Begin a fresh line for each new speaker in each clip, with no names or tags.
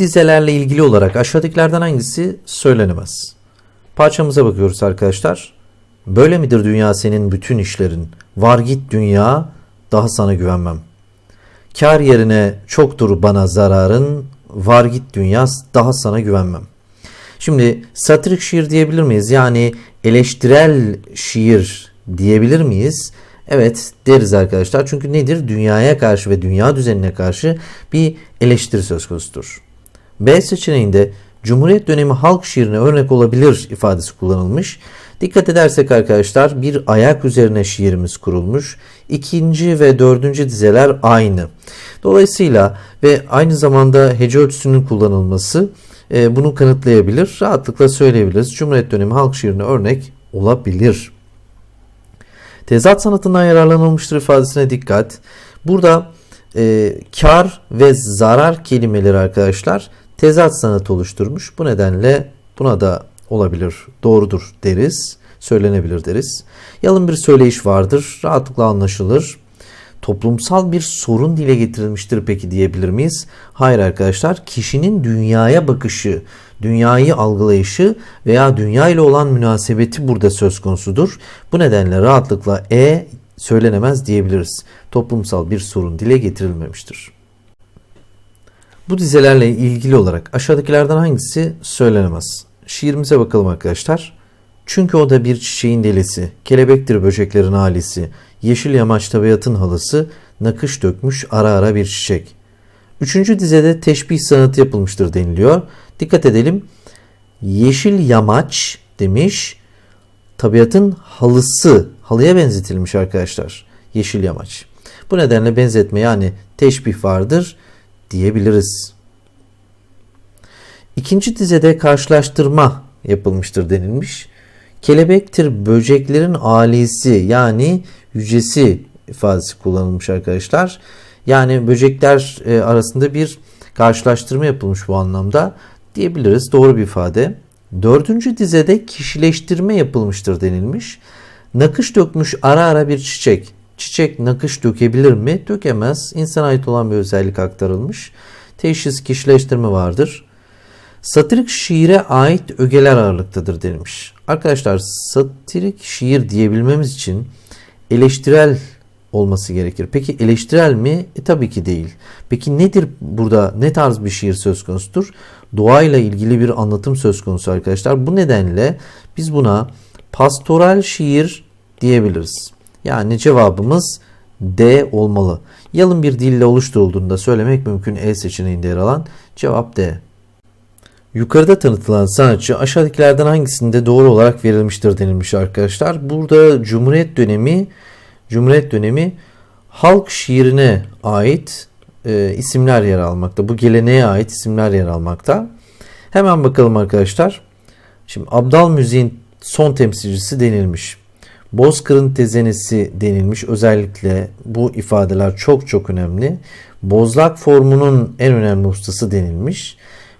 dizelerle ilgili olarak aşağıdakilerden hangisi söylenemez? Parçamıza bakıyoruz arkadaşlar. Böyle midir dünya senin bütün işlerin? Var git dünya, daha sana güvenmem. Kar yerine çoktur bana zararın, var git dünya, daha sana güvenmem. Şimdi satirik şiir diyebilir miyiz? Yani eleştirel şiir diyebilir miyiz? Evet deriz arkadaşlar. Çünkü nedir? Dünyaya karşı ve dünya düzenine karşı bir eleştiri söz konusudur. B seçeneğinde Cumhuriyet dönemi halk şiirine örnek olabilir ifadesi kullanılmış. Dikkat edersek arkadaşlar bir ayak üzerine şiirimiz kurulmuş. İkinci ve dördüncü dizeler aynı. Dolayısıyla ve aynı zamanda hece ölçüsünün kullanılması e, bunu kanıtlayabilir. Rahatlıkla söyleyebiliriz. Cumhuriyet dönemi halk şiirine örnek olabilir. Tezat sanatından yararlanılmıştır ifadesine dikkat. Burada e, kar ve zarar kelimeleri arkadaşlar tezat sanatı oluşturmuş. Bu nedenle buna da olabilir, doğrudur deriz, söylenebilir deriz. Yalın bir söyleyiş vardır, rahatlıkla anlaşılır. Toplumsal bir sorun dile getirilmiştir peki diyebilir miyiz? Hayır arkadaşlar, kişinin dünyaya bakışı, dünyayı algılayışı veya dünya ile olan münasebeti burada söz konusudur. Bu nedenle rahatlıkla E söylenemez diyebiliriz. Toplumsal bir sorun dile getirilmemiştir. Bu dizelerle ilgili olarak aşağıdakilerden hangisi söylenemez? Şiirimize bakalım arkadaşlar. Çünkü o da bir çiçeğin delisi, kelebektir böceklerin halisi, yeşil yamaç tabiatın halısı, nakış dökmüş ara ara bir çiçek. Üçüncü dizede teşbih sanatı yapılmıştır deniliyor. Dikkat edelim. Yeşil yamaç demiş. Tabiatın halısı, halıya benzetilmiş arkadaşlar. Yeşil yamaç. Bu nedenle benzetme yani teşbih vardır diyebiliriz. İkinci dizede karşılaştırma yapılmıştır denilmiş. Kelebektir böceklerin alisi yani yücesi ifadesi kullanılmış arkadaşlar. Yani böcekler e, arasında bir karşılaştırma yapılmış bu anlamda diyebiliriz. Doğru bir ifade. Dördüncü dizede kişileştirme yapılmıştır denilmiş. Nakış dökmüş ara ara bir çiçek. Çiçek nakış dökebilir mi? Dökemez. İnsana ait olan bir özellik aktarılmış. Teşhis kişileştirme vardır. Satirik şiire ait ögeler ağırlıktadır denilmiş. Arkadaşlar satirik şiir diyebilmemiz için eleştirel olması gerekir. Peki eleştirel mi? E, tabii ki değil. Peki nedir burada ne tarz bir şiir söz konusudur? Doğayla ilgili bir anlatım söz konusu arkadaşlar. Bu nedenle biz buna pastoral şiir diyebiliriz. Yani cevabımız D olmalı. Yalın bir dille oluşturulduğunda söylemek mümkün E seçeneğinde yer alan cevap D. Yukarıda tanıtılan sanatçı aşağıdakilerden hangisinde doğru olarak verilmiştir denilmiş arkadaşlar. Burada Cumhuriyet dönemi Cumhuriyet dönemi halk şiirine ait e, isimler yer almakta. Bu geleneğe ait isimler yer almakta. Hemen bakalım arkadaşlar. Şimdi Abdal müziğin son temsilcisi denilmiş. Bozkır'ın tezenesi denilmiş. Özellikle bu ifadeler çok çok önemli. Bozlak formunun en önemli ustası denilmiş.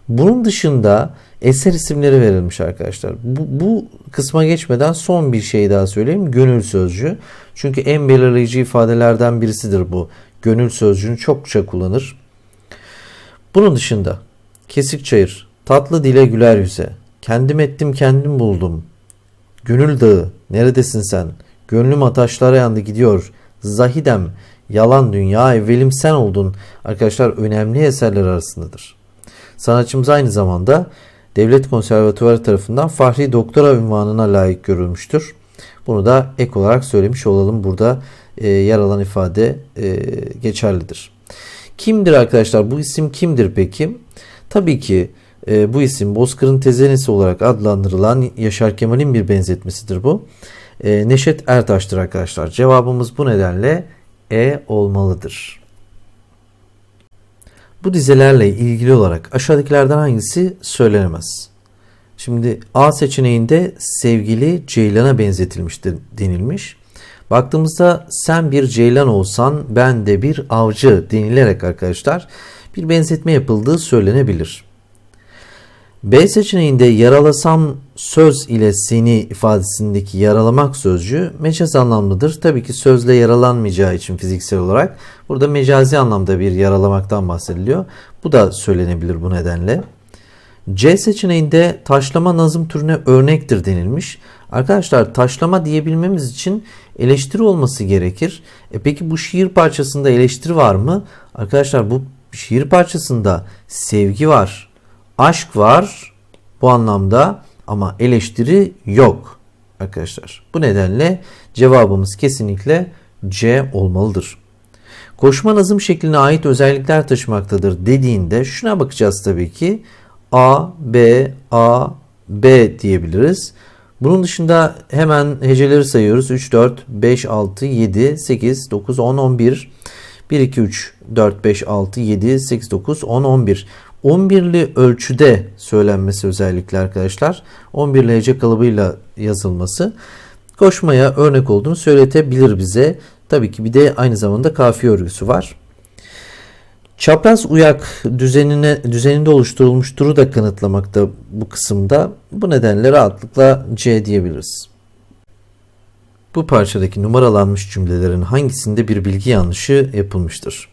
Bunun dışında eser isimleri verilmiş arkadaşlar. Bu, bu kısma geçmeden son bir şey daha söyleyeyim. Gönül sözcüğü. Çünkü en belirleyici ifadelerden birisidir bu. Gönül sözcüğünü çokça kullanır. Bunun dışında kesik çayır, tatlı dile güler yüze, kendim ettim kendim buldum, gönül dağı, neredesin sen, gönlüm ataşlara yandı gidiyor, zahidem, yalan dünya, evvelim sen oldun. Arkadaşlar önemli eserler arasındadır. Sanatçımız aynı zamanda Devlet Konservatuvarı tarafından Fahri Doktora ünvanına layık görülmüştür. Bunu da ek olarak söylemiş olalım. Burada e, yer alan ifade e, geçerlidir. Kimdir arkadaşlar? Bu isim kimdir peki? Tabii ki e, bu isim Bozkır'ın tezenesi olarak adlandırılan Yaşar Kemal'in bir benzetmesidir bu. E, Neşet Ertaş'tır arkadaşlar. Cevabımız bu nedenle E olmalıdır. Bu dizelerle ilgili olarak aşağıdakilerden hangisi söylenemez? Şimdi A seçeneğinde sevgili Ceylan'a benzetilmiştir denilmiş. Baktığımızda sen bir ceylan olsan ben de bir avcı denilerek arkadaşlar bir benzetme yapıldığı söylenebilir. B seçeneğinde yaralasam söz ile seni ifadesindeki yaralamak sözcüğü mecaz anlamlıdır. Tabii ki sözle yaralanmayacağı için fiziksel olarak burada mecazi anlamda bir yaralamaktan bahsediliyor. Bu da söylenebilir bu nedenle. C seçeneğinde taşlama nazım türüne örnektir denilmiş. Arkadaşlar taşlama diyebilmemiz için eleştiri olması gerekir. E peki bu şiir parçasında eleştiri var mı? Arkadaşlar bu şiir parçasında sevgi var, aşk var bu anlamda ama eleştiri yok arkadaşlar. Bu nedenle cevabımız kesinlikle C olmalıdır. Koşma nazım şekline ait özellikler taşımaktadır dediğinde şuna bakacağız tabii ki. A, B, A, B diyebiliriz. Bunun dışında hemen heceleri sayıyoruz. 3, 4, 5, 6, 7, 8, 9, 10, 11. 1, 2, 3, 4, 5, 6, 7, 8, 9, 10, 11. 11'li ölçüde söylenmesi özellikle arkadaşlar. 11'li hece kalıbıyla yazılması koşmaya örnek olduğunu söyletebilir bize. Tabii ki bir de aynı zamanda kafiye örgüsü var. Çapraz uyak düzenine düzeninde oluşturulmuş turu da kanıtlamakta bu kısımda. Bu nedenle rahatlıkla C diyebiliriz. Bu parçadaki numaralanmış cümlelerin hangisinde bir bilgi yanlışı yapılmıştır?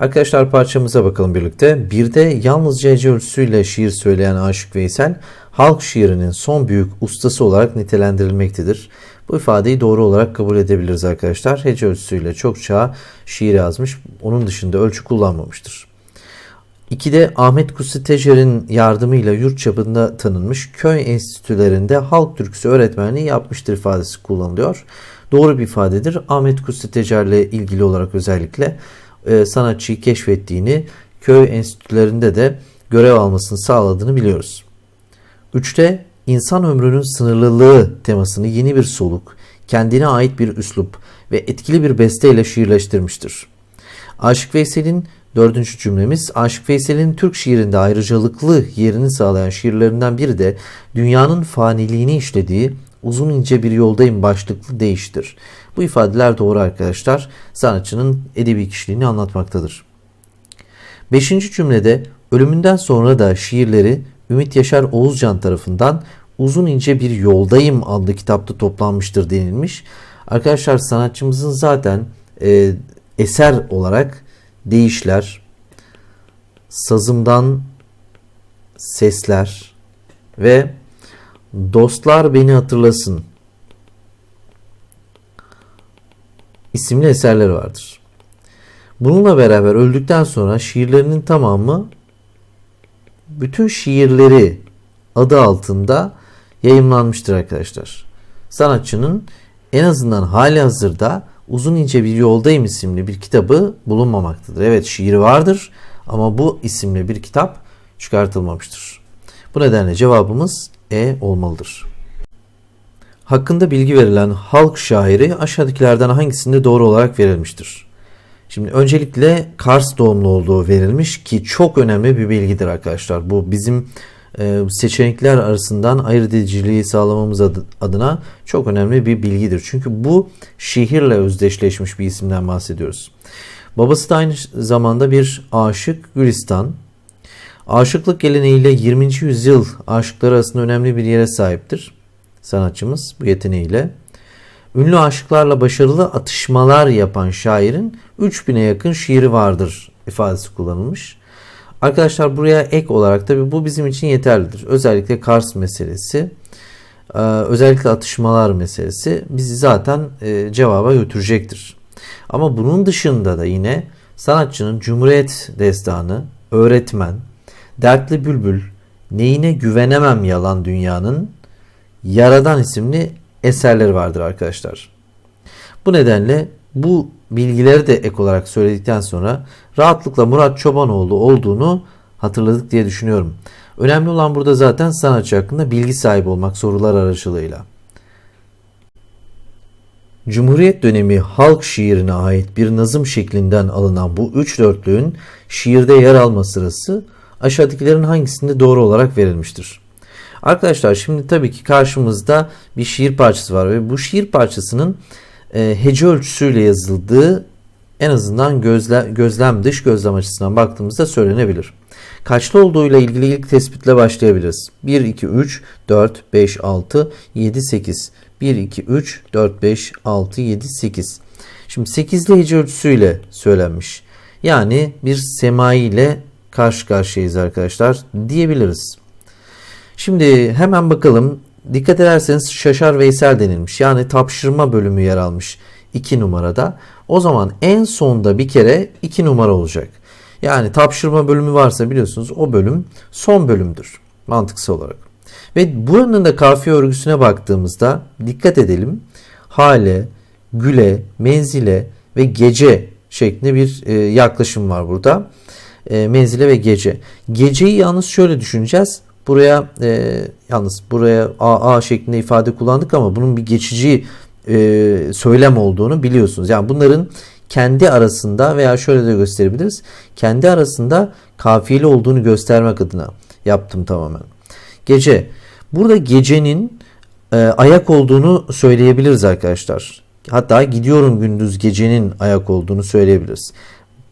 Arkadaşlar parçamıza bakalım birlikte. Bir de yalnızca hece ölçüsüyle şiir söyleyen Aşık Veysel, halk şiirinin son büyük ustası olarak nitelendirilmektedir. Bu ifadeyi doğru olarak kabul edebiliriz arkadaşlar. Hece ölçüsüyle çokça şiir yazmış, onun dışında ölçü kullanmamıştır. İkide Ahmet Kutsi Tecer'in yardımıyla yurt çapında tanınmış köy enstitülerinde halk türküsü öğretmenliği yapmıştır ifadesi kullanılıyor. Doğru bir ifadedir. Ahmet Kutsi Tecer'le ilgili olarak özellikle e, sanatçıyı keşfettiğini, köy enstitülerinde de görev almasını sağladığını biliyoruz. Üçte insan ömrünün sınırlılığı temasını yeni bir soluk, kendine ait bir üslup ve etkili bir besteyle şiirleştirmiştir. Aşık Veysel'in dördüncü cümlemiz Aşık Veysel'in Türk şiirinde ayrıcalıklı yerini sağlayan şiirlerinden biri de dünyanın faniliğini işlediği uzun ince bir yoldayım başlıklı değiştir. Bu ifadeler doğru arkadaşlar. Sanatçının edebi kişiliğini anlatmaktadır. Beşinci cümlede ölümünden sonra da şiirleri Ümit Yaşar Oğuzcan tarafından Uzun ince bir yoldayım adlı kitapta toplanmıştır denilmiş. Arkadaşlar sanatçımızın zaten e, eser olarak deyişler, sazımdan sesler ve dostlar beni hatırlasın isimli eserleri vardır. Bununla beraber öldükten sonra şiirlerinin tamamı bütün şiirleri adı altında yayımlanmıştır arkadaşlar. Sanatçının en azından hali hazırda Uzun ince bir yoldayım isimli bir kitabı bulunmamaktadır. Evet şiir vardır ama bu isimli bir kitap çıkartılmamıştır. Bu nedenle cevabımız E olmalıdır. Hakkında bilgi verilen halk şairi aşağıdakilerden hangisinde doğru olarak verilmiştir? Şimdi öncelikle Kars doğumlu olduğu verilmiş ki çok önemli bir bilgidir arkadaşlar. Bu bizim e, seçenekler arasından ayırt ediciliği sağlamamız adına çok önemli bir bilgidir. Çünkü bu şehirle özdeşleşmiş bir isimden bahsediyoruz. Babası da aynı zamanda bir aşık Gülistan. Aşıklık geleneğiyle 20. yüzyıl aşıkları arasında önemli bir yere sahiptir sanatçımız bu yeteneğiyle. Ünlü aşıklarla başarılı atışmalar yapan şairin 3000'e yakın şiiri vardır ifadesi kullanılmış. Arkadaşlar buraya ek olarak tabi bu bizim için yeterlidir. Özellikle Kars meselesi, e, özellikle atışmalar meselesi bizi zaten e, cevaba götürecektir. Ama bunun dışında da yine sanatçının Cumhuriyet Destanı, Öğretmen, Dertli Bülbül, Neyine Güvenemem Yalan Dünyanın Yaradan isimli eserleri vardır arkadaşlar. Bu nedenle bu bilgileri de ek olarak söyledikten sonra rahatlıkla Murat Çobanoğlu olduğunu hatırladık diye düşünüyorum. Önemli olan burada zaten sanatçı hakkında bilgi sahibi olmak sorular aracılığıyla. Cumhuriyet dönemi halk şiirine ait bir nazım şeklinden alınan bu üç dörtlüğün şiirde yer alma sırası aşağıdakilerin hangisinde doğru olarak verilmiştir? Arkadaşlar şimdi tabii ki karşımızda bir şiir parçası var ve bu şiir parçasının e, hece ölçüsüyle yazıldığı en azından gözle, gözlem dış gözlem açısından baktığımızda söylenebilir. Kaçlı olduğuyla ilgili ilk tespitle başlayabiliriz. 1, 2, 3, 4, 5, 6, 7, 8. 1, 2, 3, 4, 5, 6, 7, 8. Şimdi 8'li hece ölçüsüyle söylenmiş. Yani bir semai ile karşı karşıyayız arkadaşlar diyebiliriz. Şimdi hemen bakalım. Dikkat ederseniz Şaşar Veysel denilmiş. Yani tapşırma bölümü yer almış 2 numarada. O zaman en sonda bir kere 2 numara olacak. Yani tapşırma bölümü varsa biliyorsunuz o bölüm son bölümdür mantıksal olarak. Ve buranın da kafiye örgüsüne baktığımızda dikkat edelim. Hale, güle, menzile ve gece şeklinde bir e, yaklaşım var burada. E, menzile ve gece. Geceyi yalnız şöyle düşüneceğiz. Buraya e, yalnız buraya AA şeklinde ifade kullandık ama bunun bir geçici e, söylem olduğunu biliyorsunuz. Yani bunların kendi arasında veya şöyle de gösterebiliriz. Kendi arasında kafiyeli olduğunu göstermek adına yaptım tamamen. Gece. Burada gecenin e, ayak olduğunu söyleyebiliriz arkadaşlar. Hatta gidiyorum gündüz gecenin ayak olduğunu söyleyebiliriz.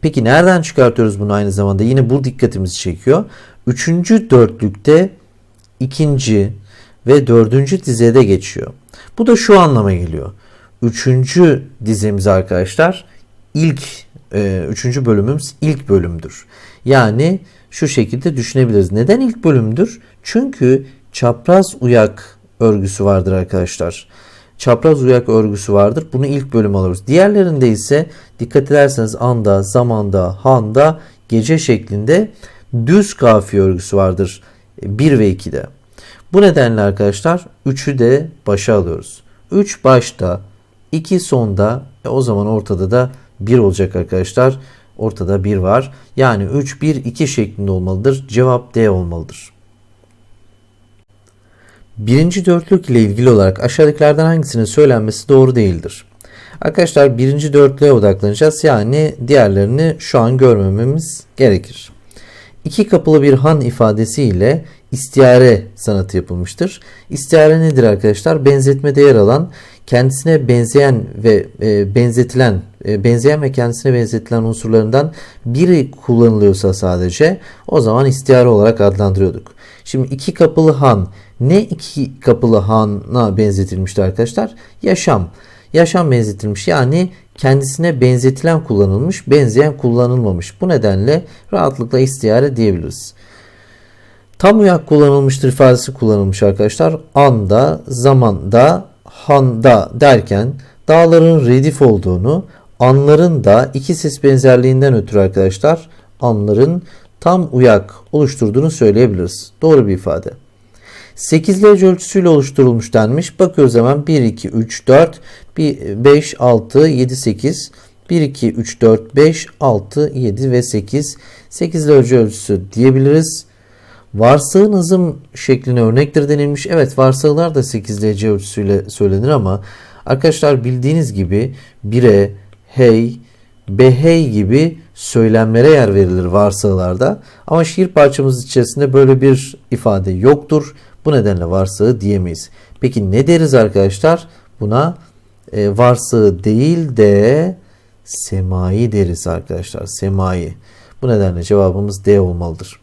Peki nereden çıkartıyoruz bunu aynı zamanda? Yine bu dikkatimizi çekiyor. Üçüncü dörtlükte ikinci ve dördüncü dizede geçiyor. Bu da şu anlama geliyor. Üçüncü dizemiz arkadaşlar ilk e, üçüncü bölümümüz ilk bölümdür. Yani şu şekilde düşünebiliriz. Neden ilk bölümdür? Çünkü çapraz uyak örgüsü vardır arkadaşlar. Çapraz uyak örgüsü vardır. Bunu ilk bölüm alıyoruz. Diğerlerinde ise dikkat ederseniz anda, zamanda, handa, gece şeklinde düz kafiye örgüsü vardır 1 ve 2'de. Bu nedenle arkadaşlar 3'ü de başa alıyoruz. 3 başta, 2 sonda, e o zaman ortada da 1 olacak arkadaşlar. Ortada 1 var. Yani 3, 1, 2 şeklinde olmalıdır. Cevap D olmalıdır. Birinci dörtlük ile ilgili olarak aşağıdakilerden hangisinin söylenmesi doğru değildir? Arkadaşlar birinci dörtlüğe odaklanacağız. Yani diğerlerini şu an görmememiz gerekir. İki kapılı bir han ifadesiyle istiyare sanatı yapılmıştır. İstiyare nedir arkadaşlar? Benzetmede yer alan, kendisine benzeyen ve e, benzetilen, e, benzeyen ve kendisine benzetilen unsurlarından biri kullanılıyorsa sadece o zaman istiyare olarak adlandırıyorduk. Şimdi iki kapılı han ne iki kapılı hana benzetilmişti arkadaşlar? Yaşam. Yaşam benzetilmiş yani kendisine benzetilen kullanılmış, benzeyen kullanılmamış. Bu nedenle rahatlıkla istiyare diyebiliriz. Tam uyak kullanılmıştır ifadesi kullanılmış arkadaşlar. Anda, zamanda, handa derken dağların redif olduğunu, anların da iki ses benzerliğinden ötürü arkadaşlar anların tam uyak oluşturduğunu söyleyebiliriz. Doğru bir ifade. 8'li ölçüsüyle oluşturulmuş denmiş. Bakıyoruz hemen 1, 2, 3, 4, 5, 6, 7, 8. 1, 2, 3, 4, 5, 6, 7 ve 8. 8'li ölçü ölçüsü diyebiliriz. Varsağın hızım şekline örnektir denilmiş. Evet varsağlar da 8'li hece ölçüsüyle söylenir ama arkadaşlar bildiğiniz gibi 1'e, hey, behey gibi söylemlere yer verilir varsağlarda. Ama şiir parçamız içerisinde böyle bir ifade yoktur. Bu nedenle varsağı diyemeyiz. Peki ne deriz arkadaşlar? Buna e, varsağı değil de semai deriz arkadaşlar. Semai. Bu nedenle cevabımız D olmalıdır.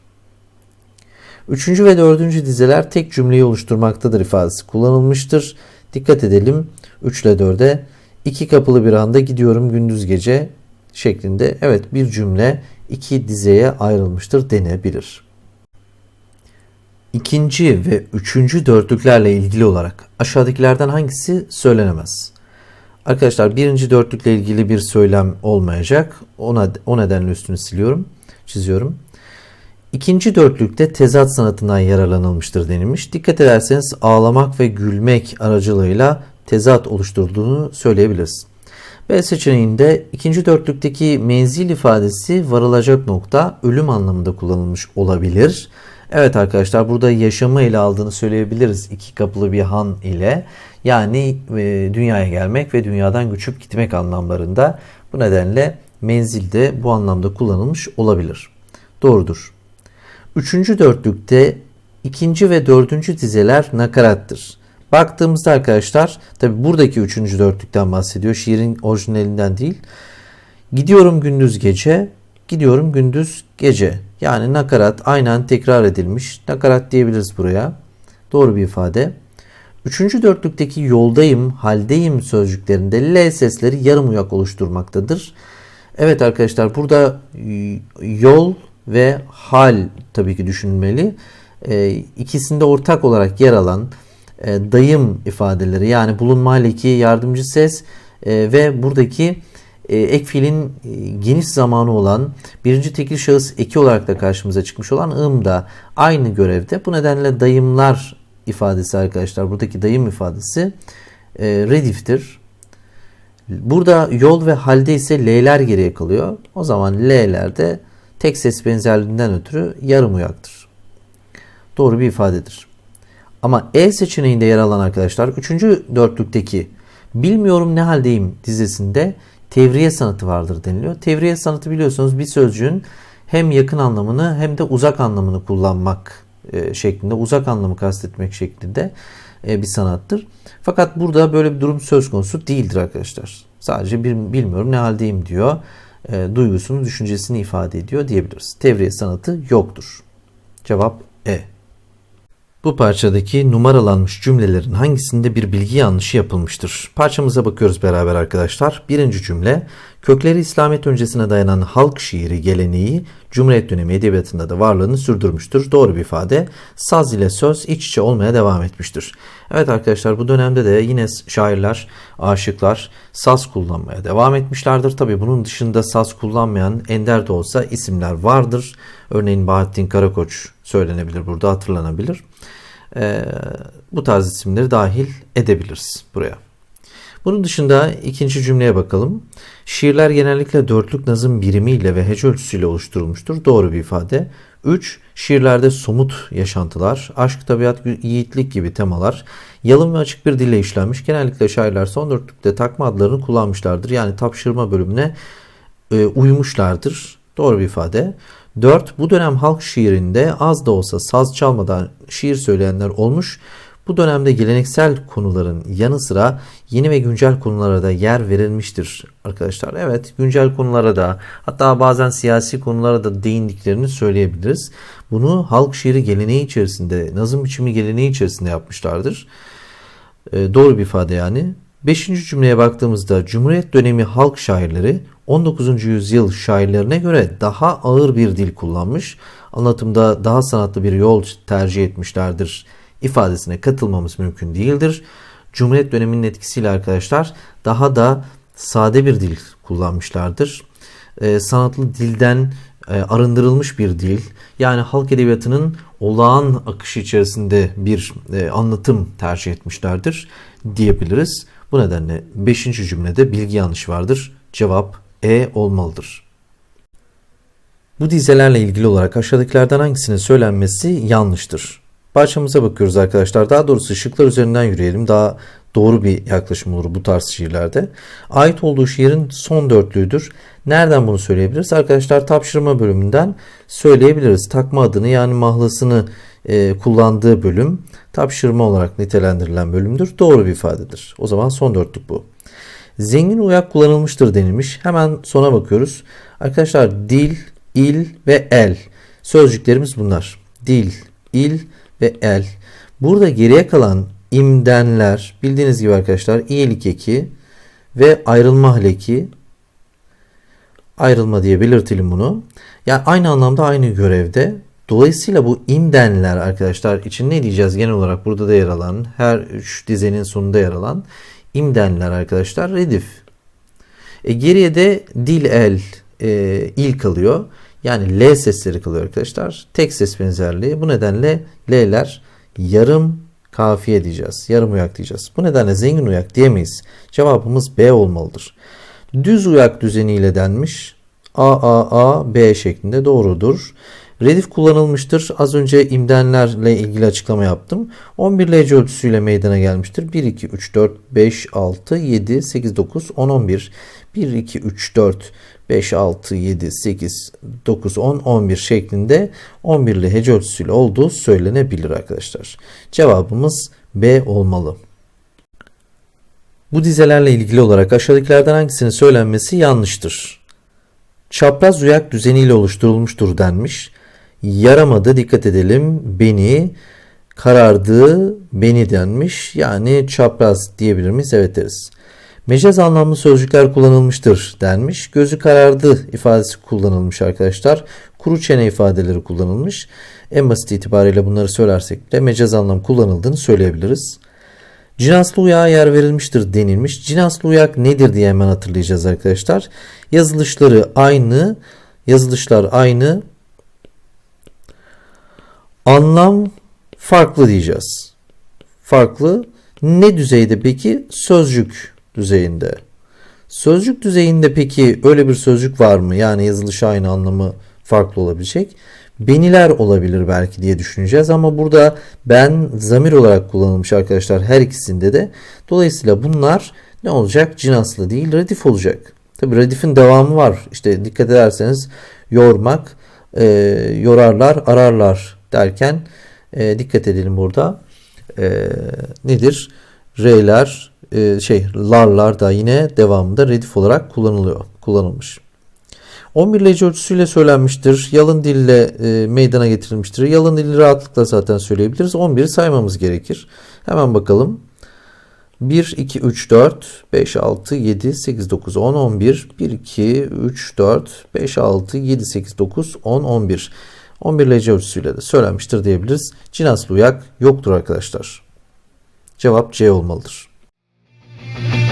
Üçüncü ve dördüncü dizeler tek cümleyi oluşturmaktadır ifadesi kullanılmıştır. Dikkat edelim. 3 ile 4'e iki kapılı bir anda gidiyorum gündüz gece şeklinde evet bir cümle iki dizeye ayrılmıştır denebilir. İkinci ve üçüncü dörtlüklerle ilgili olarak aşağıdakilerden hangisi söylenemez? Arkadaşlar birinci dörtlükle ilgili bir söylem olmayacak. Ona, o nedenle üstünü siliyorum, çiziyorum. İkinci dörtlükte tezat sanatından yararlanılmıştır denilmiş. Dikkat ederseniz ağlamak ve gülmek aracılığıyla tezat oluşturduğunu söyleyebiliriz. B seçeneğinde ikinci dörtlükteki menzil ifadesi varılacak nokta ölüm anlamında kullanılmış olabilir. Evet arkadaşlar burada yaşamı ele aldığını söyleyebiliriz iki kapılı bir han ile. Yani e, dünyaya gelmek ve dünyadan göçüp gitmek anlamlarında. Bu nedenle menzil de bu anlamda kullanılmış olabilir. Doğrudur. Üçüncü dörtlükte ikinci ve dördüncü dizeler nakarattır. Baktığımızda arkadaşlar tabi buradaki üçüncü dörtlükten bahsediyor. Şiirin orijinalinden değil. Gidiyorum gündüz gece, gidiyorum gündüz gece Yani nakarat aynen tekrar edilmiş. Nakarat diyebiliriz buraya. Doğru bir ifade. Üçüncü dörtlükteki yoldayım, haldeyim sözcüklerinde L sesleri yarım uyak oluşturmaktadır. Evet arkadaşlar burada yol ve hal tabii ki düşünülmeli. E, ikisinde ortak olarak yer alan e, dayım ifadeleri yani bulunma haleki yardımcı ses e, ve buradaki e, ek fiilin e, geniş zamanı olan birinci tekil şahıs eki olarak da karşımıza çıkmış olan ım da aynı görevde. Bu nedenle dayımlar ifadesi arkadaşlar buradaki dayım ifadesi e, rediftir. Burada yol ve halde ise L'ler geriye kalıyor. O zaman L'ler de tek ses benzerliğinden ötürü yarım uyaktır. Doğru bir ifadedir. Ama E seçeneğinde yer alan arkadaşlar 3. dörtlükteki bilmiyorum ne haldeyim dizesinde tevriye sanatı vardır deniliyor. Tevriye sanatı biliyorsunuz bir sözcüğün hem yakın anlamını hem de uzak anlamını kullanmak e, şeklinde, uzak anlamı kastetmek şeklinde e, bir sanattır. Fakat burada böyle bir durum söz konusu değildir arkadaşlar. Sadece bir, bilmiyorum ne haldeyim diyor. E, duygusunu, düşüncesini ifade ediyor diyebiliriz. Tevriye sanatı yoktur. Cevap. Bu parçadaki numaralanmış cümlelerin hangisinde bir bilgi yanlışı yapılmıştır? Parçamıza bakıyoruz beraber arkadaşlar. Birinci cümle, kökleri İslamiyet öncesine dayanan halk şiiri geleneği Cumhuriyet dönemi edebiyatında da varlığını sürdürmüştür. Doğru bir ifade. Saz ile söz iç içe olmaya devam etmiştir. Evet arkadaşlar bu dönemde de yine şairler, aşıklar saz kullanmaya devam etmişlerdir. Tabi bunun dışında saz kullanmayan ender de olsa isimler vardır. Örneğin Bahattin Karakoç söylenebilir burada hatırlanabilir. Ee, bu tarz isimleri dahil edebiliriz buraya. Bunun dışında ikinci cümleye bakalım. Şiirler genellikle dörtlük nazım birimiyle ve hece ölçüsüyle oluşturulmuştur. Doğru bir ifade. 3. Şiirlerde somut yaşantılar, aşk, tabiat, yiğitlik gibi temalar yalın ve açık bir dille işlenmiş. Genellikle şairler son dörtlükte takma adlarını kullanmışlardır. Yani tapşırma bölümüne e, uymuşlardır. Doğru bir ifade. 4. Bu dönem halk şiirinde az da olsa saz çalmadan şiir söyleyenler olmuş. Bu dönemde geleneksel konuların yanı sıra yeni ve güncel konulara da yer verilmiştir arkadaşlar. Evet güncel konulara da hatta bazen siyasi konulara da değindiklerini söyleyebiliriz. Bunu halk şiiri geleneği içerisinde, nazım biçimi geleneği içerisinde yapmışlardır. Ee, doğru bir ifade yani. Beşinci cümleye baktığımızda Cumhuriyet dönemi halk şairleri 19. yüzyıl şairlerine göre daha ağır bir dil kullanmış, anlatımda daha sanatlı bir yol tercih etmişlerdir ifadesine katılmamız mümkün değildir. Cumhuriyet döneminin etkisiyle arkadaşlar daha da sade bir dil kullanmışlardır. E, sanatlı dilden e, arındırılmış bir dil. Yani halk edebiyatının olağan akışı içerisinde bir e, anlatım tercih etmişlerdir diyebiliriz. Bu nedenle 5. cümlede bilgi yanlış vardır. Cevap E olmalıdır. Bu dizelerle ilgili olarak aşağıdakilerden hangisinin söylenmesi yanlıştır? Parçamıza bakıyoruz arkadaşlar. Daha doğrusu şıklar üzerinden yürüyelim. Daha doğru bir yaklaşım olur bu tarz şiirlerde. Ait olduğu şiirin son dörtlüğüdür. Nereden bunu söyleyebiliriz? Arkadaşlar tapşırma bölümünden söyleyebiliriz. Takma adını yani mahlasını e, kullandığı bölüm tapşırma olarak nitelendirilen bölümdür. Doğru bir ifadedir. O zaman son dörtlük bu. Zengin uyak kullanılmıştır denilmiş. Hemen sona bakıyoruz. Arkadaşlar dil, il ve el sözcüklerimiz bunlar. Dil, il ve el. Burada geriye kalan imdenler bildiğiniz gibi arkadaşlar iyilik eki ve ayrılma haleki ayrılma diye belirtelim bunu. Yani aynı anlamda aynı görevde. Dolayısıyla bu imdenler arkadaşlar için ne diyeceğiz genel olarak burada da yer alan her üç dizenin sonunda yer alan imdenler arkadaşlar redif. E, geriye de dil el e, il kalıyor. Yani L sesleri kalıyor arkadaşlar. Tek ses benzerliği. Bu nedenle L'ler yarım kafiye diyeceğiz. Yarım uyak diyeceğiz. Bu nedenle zengin uyak diyemeyiz. Cevabımız B olmalıdır. Düz uyak düzeniyle denmiş. A, A, A, B şeklinde doğrudur. Redif kullanılmıştır. Az önce imdenlerle ilgili açıklama yaptım. 11 LC ölçüsüyle meydana gelmiştir. 1, 2, 3, 4, 5, 6, 7, 8, 9, 10, 11. 1, 2, 3, 4, 5, 6, 7, 8, 9, 10, 11 şeklinde 11'li hece ölçüsüyle olduğu söylenebilir arkadaşlar. Cevabımız B olmalı. Bu dizelerle ilgili olarak aşağıdakilerden hangisinin söylenmesi yanlıştır? Çapraz uyak düzeniyle oluşturulmuştur denmiş. Yaramadı dikkat edelim. Beni karardı beni denmiş. Yani çapraz diyebilir miyiz? Evet deriz. Mecaz anlamlı sözcükler kullanılmıştır denmiş. Gözü karardı ifadesi kullanılmış arkadaşlar. Kuru çene ifadeleri kullanılmış. En basit itibariyle bunları söylersek de mecaz anlam kullanıldığını söyleyebiliriz. Cinaslı uyağa yer verilmiştir denilmiş. Cinaslı uyak nedir diye hemen hatırlayacağız arkadaşlar. Yazılışları aynı, yazılışlar aynı, anlam farklı diyeceğiz. Farklı ne düzeyde peki? Sözcük düzeyinde. Sözcük düzeyinde peki öyle bir sözcük var mı? Yani yazılış aynı anlamı farklı olabilecek. Beniler olabilir belki diye düşüneceğiz ama burada ben zamir olarak kullanılmış arkadaşlar her ikisinde de. Dolayısıyla bunlar ne olacak? Cinaslı değil redif olacak. Tabi redifin devamı var. İşte dikkat ederseniz yormak, e, yorarlar, ararlar derken e, dikkat edelim burada. E, nedir? R'ler, e, şey larlar da yine devamında redif olarak kullanılıyor, kullanılmış. 11 lece ölçüsüyle söylenmiştir. Yalın dille e, meydana getirilmiştir. Yalın dili rahatlıkla zaten söyleyebiliriz. 11'i saymamız gerekir. Hemen bakalım. 1, 2, 3, 4, 5, 6, 7, 8, 9, 10, 11. 1, 2, 3, 4, 5, 6, 7, 8, 9, 10, 11. 11 LC ölçüsüyle de söylenmiştir diyebiliriz. Cinaslı uyak yoktur arkadaşlar. Cevap C olmalıdır. Müzik